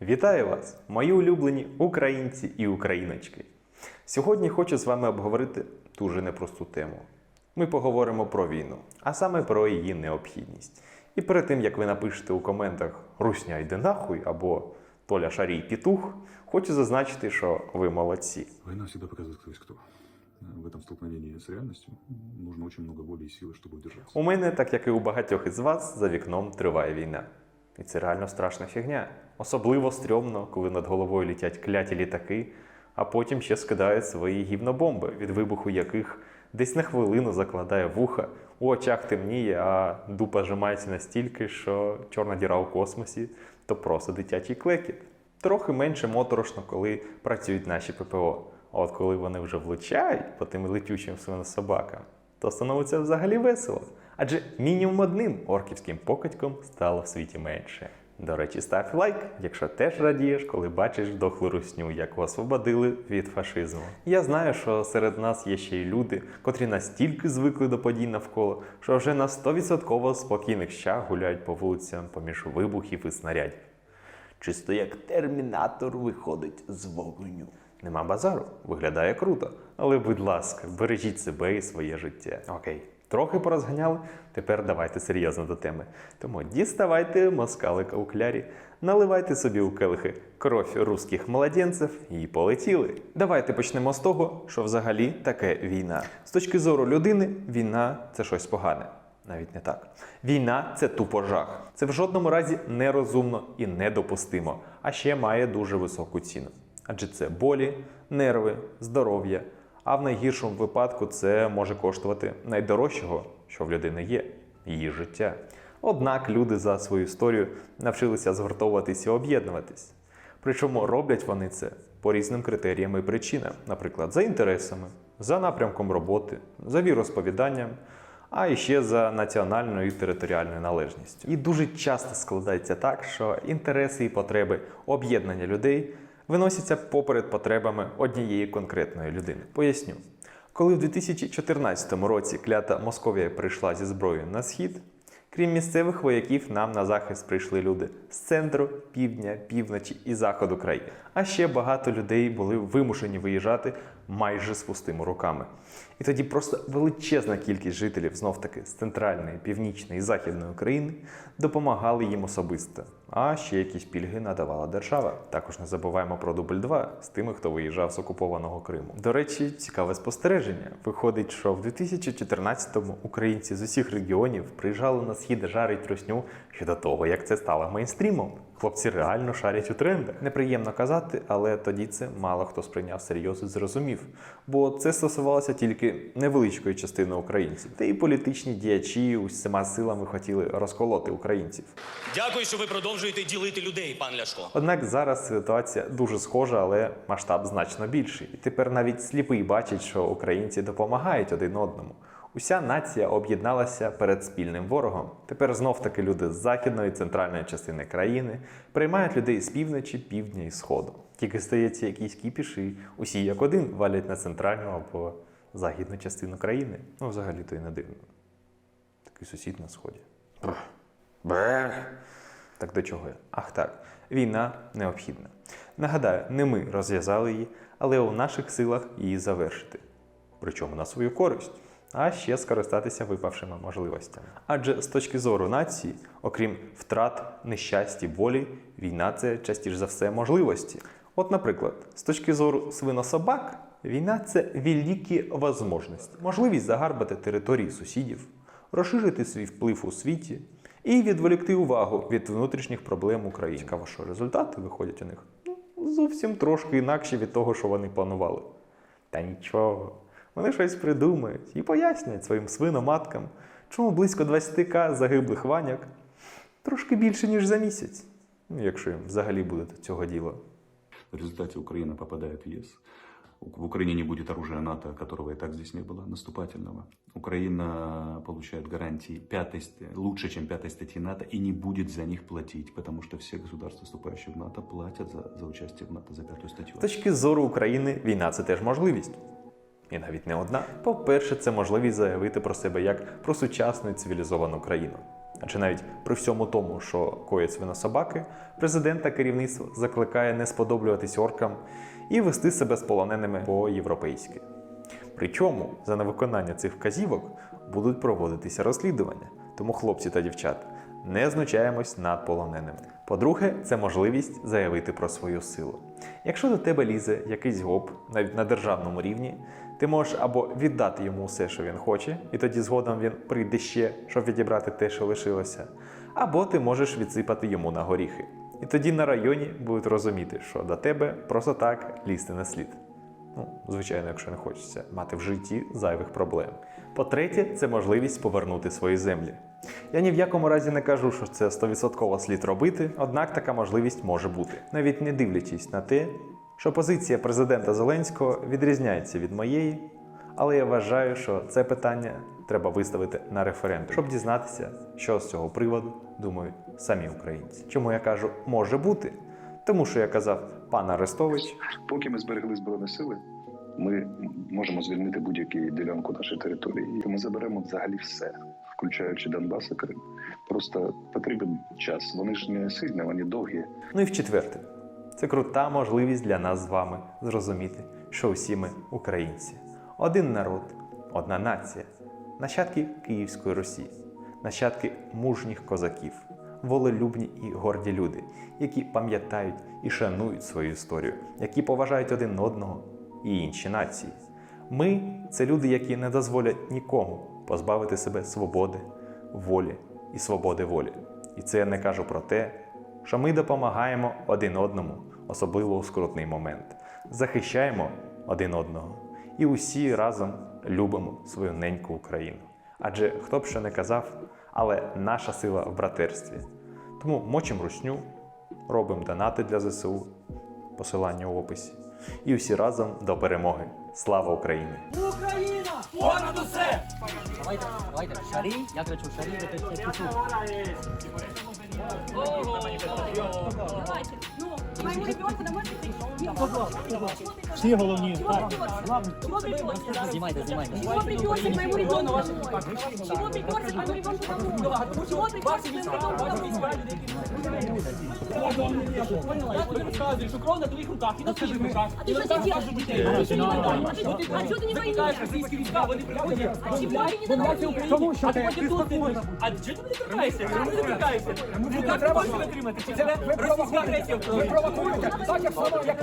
Вітаю вас, мої улюблені українці і україночки. Сьогодні хочу з вами обговорити дуже непросту тему. Ми поговоримо про війну, а саме про її необхідність. І перед тим як ви напишете у коментах Русня йде нахуй або Толя Шарій Пітух, хочу зазначити, що ви молодці. Война всегда показывает, кто есть кто. В этом столкновении с реальностью нужно очень много воли и силы, чтобы удержаться. У мене, так як і у багатьох із вас, за вікном триває війна. І це реально страшна фігня. Особливо стрьомно, коли над головою літять кляті літаки, а потім ще скидають свої гівнобомби, від вибуху яких десь на хвилину закладає вуха, у очах темніє, а дупа жимається настільки, що чорна діра у космосі то просто дитячий клекіт. Трохи менше моторошно, коли працюють наші ППО. А от коли вони вже влучають по тим летючим свинособакам, то становиться взагалі весело. Адже мінімум одним орківським покидьком стало в світі менше. До речі, став лайк, якщо теж радієш, коли бачиш дохлу русню, яку освободили від фашизму. Я знаю, що серед нас є ще й люди, котрі настільки звикли до подій навколо, що вже на 100% спокійних щах гуляють по вулицям поміж вибухів і снарядів. Чисто як термінатор виходить з вогню. Нема базару, виглядає круто. Але, будь ласка, бережіть себе і своє життя. Окей, трохи порозганяли, тепер давайте серйозно до теми. Тому діставайте москалика у наливайте собі у келихи кров русських младенців і полетіли. Давайте почнемо з того, що взагалі таке війна. З точки зору людини, війна це щось погане. Навіть не так. Війна це тупо жах. Це в жодному разі нерозумно і недопустимо, а ще має дуже високу ціну. Адже це болі, нерви, здоров'я. А в найгіршому випадку це може коштувати найдорожчого, що в людини є її життя. Однак люди за свою історію навчилися згуртовуватись і об'єднуватись. Причому роблять вони це по різним критеріям і причинам, наприклад, за інтересами, за напрямком роботи, за віросповіданням, а іще за національною і територіальною належністю. І дуже часто складається так, що інтереси і потреби об'єднання людей виносяться поперед потребами однієї конкретної людини. Поясню. Коли в 2014 році клята Московія прийшла зі зброєю на схід, крім місцевих вояків, нам на захист прийшли люди з центру, півдня, півночі і заходу країни. А ще багато людей були вимушені виїжджати майже з пустими руками. І тоді просто величезна кількість жителів, знов таки з центральної, північної і західної України, допомагали їм особисто. А ще якісь пільги надавала держава. Також не забуваємо про дубль 2 з тими, хто виїжджав з окупованого Криму. До речі, цікаве спостереження. Виходить, що в 2014-му українці з усіх регіонів приїжджали на схід жарить русню ще до того, як це стало мейнстрімом. Хлопці реально шарять у трендах. Неприємно казати, але тоді це мало хто сприйняв серйозно і зрозумів, бо це стосувалося тільки невеличкої частини українців. Та і політичні діячі усіма силами хотіли розколоти українців. Дякую, що ви продовжуєте ділити людей, пан Ляшко. Однак зараз ситуація дуже схожа, але масштаб значно більший. І тепер навіть сліпий бачить, що українці допомагають один одному. Уся нація об'єдналася перед спільним ворогом. Тепер знов таки люди з західної центральної частини країни приймають людей з півночі, півдня і сходу. Тільки стається якийсь кіпіш, і усі як один валять на центральну або західну частину країни. Ну, взагалі то й не дивно. Такий сусід на сході. Так до чого я? Ах так, війна необхідна. Нагадаю, не ми розв'язали її, але у наших силах її завершити. Причому на свою користь, а ще скористатися випавшими можливостями. Адже з точки зору нації, окрім втрат, нещасті, болі, війна це частіше за все можливості. От, наприклад, з точки зору свинособак, війна це великі можливості. Можливість загарбати території сусідів, розширити свій вплив у світі і відволікти увагу від внутрішніх проблем України. Цікаво, що результати виходять у них ну, зовсім трошки інакші від того, що вони планували. Та нічого, вони щось придумають і пояснять своїм свиноматкам, чому близько 20к загиблих ваняк трошки більше, ніж за місяць. Ну, якщо їм взагалі буде до цього діла. В результате Украина попадает в. У- В Украине не будет оружия НАТО, которого и так здесь не было, наступательного. Украина получает гарантии пятой, лучше, чем пятой статьи НАТО, и не будет за них платить, потому что все государства, вступающие в НАТО, платят за, за участие в НАТО, за пятую статью. З точки зору України, війна це теж можливість. І навіть не одна. По-перше, це можливість заявити про себе як про сучасну і цивілізовану країну. Адже навіть при всьому тому, що коять свинособаки, президент та керівництво закликає не сподоблюватись оркам і вести себе з полоненими по-європейськи. Причому за невиконання цих вказівок будуть проводитися розслідування. Тому, хлопці та дівчата, не знущаємось над полоненими. По-друге, це можливість заявити про свою силу. Якщо до тебе лізе якийсь гоп, навіть на державному рівні, ти можеш або віддати йому все, що він хоче, і тоді згодом він прийде ще, щоб відібрати те, що лишилося, або ти можеш відсипати йому на горіхи. І тоді на районі будуть розуміти, що до тебе просто так лізти не слід. Ну, звичайно, якщо не хочеться мати в житті зайвих проблем. По-третє, це можливість повернути свої землі. Я ні в якому разі не кажу, що це 100% слід робити, однак така можливість може бути, навіть не дивлячись на те, що позиція президента Зеленського відрізняється від моєї, але я вважаю, що це питання треба виставити на референдум, щоб дізнатися, що з цього приводу думають самі українці. Чому я кажу може бути? Тому що я казав пан Арестович, Поки ми зберегли збройні сили, ми можемо звільнити будь-яку ділянку нашої території. І ми заберемо взагалі все, включаючи Донбас і Крим. Просто потрібен час. Вони ж не сильні, вони довгі. Ну і в четверте, це крута можливість для нас з вами зрозуміти, що усі ми українці. Один народ, одна нація, нащадки Київської Росії, нащадки мужніх козаків, волелюбні і горді люди, які пам'ятають і шанують свою історію, які поважають один одного і інші нації. Ми це люди, які не дозволять нікому позбавити себе свободи, волі і свободи волі. І це я не кажу про те, що ми допомагаємо один одному, особливо у скрутний момент, захищаємо один одного і усі разом любимо свою неньку Україну. Адже хто б що не казав, але наша сила в братерстві. Тому мочим русню, робимо донати для ЗСУ, посилання в описі. І всі разом до перемоги. Слава Україні! Україна! Понад усе! Давайте, давайте, шарі, я кричу шарі, ви кричите тютю. Давайте. Ну, моему ребенку домой Всі головні. Чего припёрся? Знімайте, знімайте. Чего припёрся к моему ребенку? Чего припёрся к моему ребенку? Чего припёрся к моему ребенку? Я тобі розказую, що кров на твоїх руках і на твоїх руках. А ты что здесь делаешь? А ты что не воюешь? А ты- А что ты не воюешь? Російські війська, вони приходять. А чего ты не воюешь? Тому що ти потім тут не А чого ти не торкаєшся? Чому ти не торкаєшся? Ну, так не можеш витримати. Чи це російська агресія? Ви провокуєте. Так, як